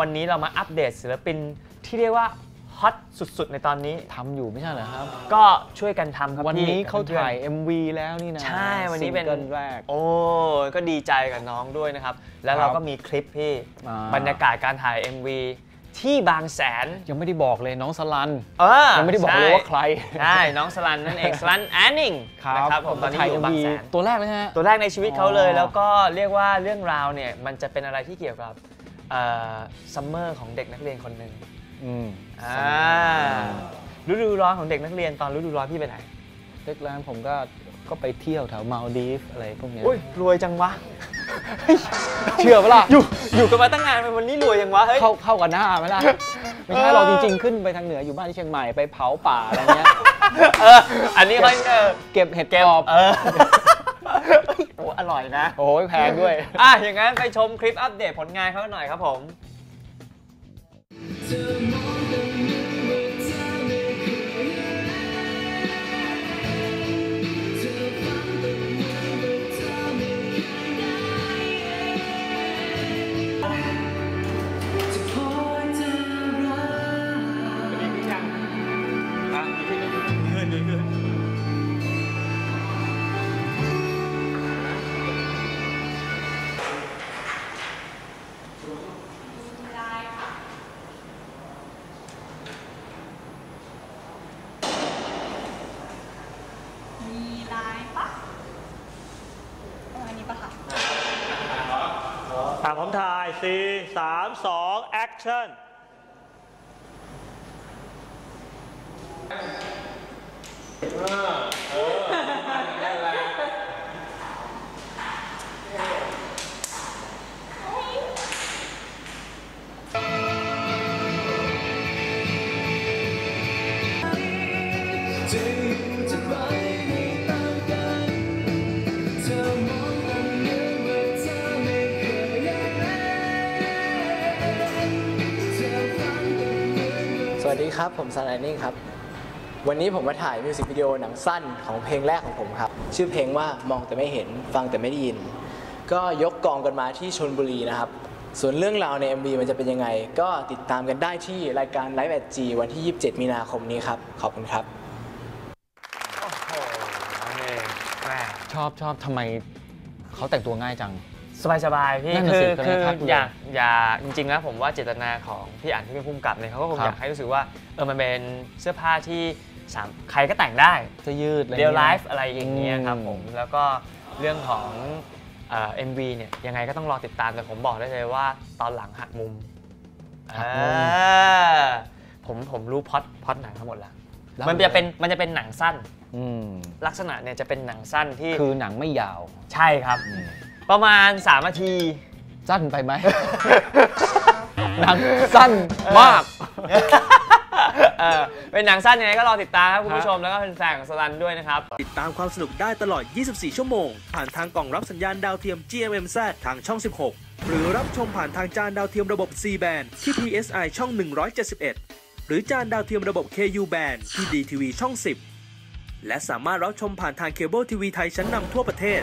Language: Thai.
วันนี้เรามาอัปเดตศิลปินที่เรียกว่าฮอตสุดๆ ในตอนนี้ ทำอยู่ไม่ใช่เหรอครับ ก็ช่วยกันทำครับวันนี้พี่เขาพื่อนๆถ่าย MV แล้วนี่นะใช่วันนี้เป็นซิงกิลแรก โอ้ก็ดีใจกับน้องด้วยนะครับ แล้วครับเราก็มีคลิปพี่อ่าบรรยากาศการถ่าย MV ที่บางแสนยังไม่ได้บอกเลยน้องสลันเออยังไม่ได้บอกเลยว่าใครใช่น้องสลันนั่นเองสลันแอนนิงนะครับผมตอนนี้ถ่ายอยู่ MV บางแสนตัวแรกเลยฮะตัวแรกในชีวิตเขาเลยอ๋อแล้วก็เรียกว่าเรื่องราวเนี่ยมันจะเป็นอะไรที่เกี่ยวกับ ซัมเมอร์ของเด็กนักเรียนคนหนึ่งอืมอ่าฤดูร้อนของเด็กนักเรียนตอนฤดูร้อนพี่ไปไหนเล็กแรกผมก็ก็ไปเที่ยวแถวมาลดีฟอะไรพวกเนี้ยอุ้ยรวยจังวะเชื่อปะล่ะอยู่อยู่กันมาตั้งนานทำไมวันนี้รวยจังวะเฮ้ยเข้าเข้ากับหน้าไหมล่ะไม่ใช่เราจริงๆขึ้นไปทางเหนืออยู่บ้านที่เชียงใหม่ไปเผาป่าอะไรเงี้ยเอออันนี้เขาเออเก็บเห็ดเก็บกรอบเออโอ้อร่อยนะ โอ้ยแพงด้วย อะอย่างนั้นไปชมคลิปอัปเดตผลงานเขาหน่อยครับผมมี ตามพร้อมถ่าย4 3 2 action ส วัสดีครับ ผมซันไลนิ่งครับ วันนี้ผมมาถ่ายมิวสิกวิดีโอหนังสั้นของเพลงแรกของผมครับ ชื่อเพลงว่ามองแต่ไม่เห็นฟังแต่ไม่ได้ยิน ก็ยกกองกันมาที่ชนบุรีนะครับ ส่วนเรื่องราวใน MV มันจะเป็นยังไง ก็ติดตามกันได้ที่รายการ Live at G วันที่ 27 มีนาคมนี้ครับ ขอบคุณครับชอบชอบทำไมเขาแต่งตัวง่ายจัง สบายสบายๆพี่นั่นน่ะคืสิอกำลังคือทักอยู่อยากอยากจริงๆแล้วผมว่าเจตนาของพี่อ่านที่เป็นผู้กำกับเนี่ยเขาก็คงครับ อยากให้รู้สึกว่าเออมันเป็นเสื้อผ้าที่สามใครก็แต่งได้จะยืดอะไรเรียลงี้ไลยฟ์อะไรอย่างเงี้ยครับผมอืแล้วก็เรื่องของเอ็มวีเนี่ยยังไงก็ต้องรอติดตาม แต่ผมบอกได้เลยว่าตอนหลังหักมุมหักมุม อ่าผมผมรู้พล็อดพล็อดหนังทั้งหมดแล้ว แล้วมันจะเป็นมันจะเป็นหนังสั้น อืมลักษณะเนี่ยจะเป็นหนังสั้นที่คือหนังไม่ยาว ใช่ครับ ประมาณ 3 นาที สั้นไปไหม หนังสั้นมาก เออเป็นหนังสั้นยังไงก็รอติดตามครับคุณผู้ชมแล้วก็แฟนๆของสลันด้วยนะครับ ติดตามความสนุกได้ตลอด 24 ชั่วโมง ผ่านทางกล่องรับสัญญาณดาวเทียม GMMZ ทางช่อง 16 หรือรับชมผ่านทางจานดาวเทียมระบบ C band ที่ PSI ช่อง 171 หรือจานดาวเทียมระบบ KU band ที่ DTV ช่อง 10 และสามารถรับชมผ่านทางเคเบิลทีวีไทยชั้นนำทั่วประเทศ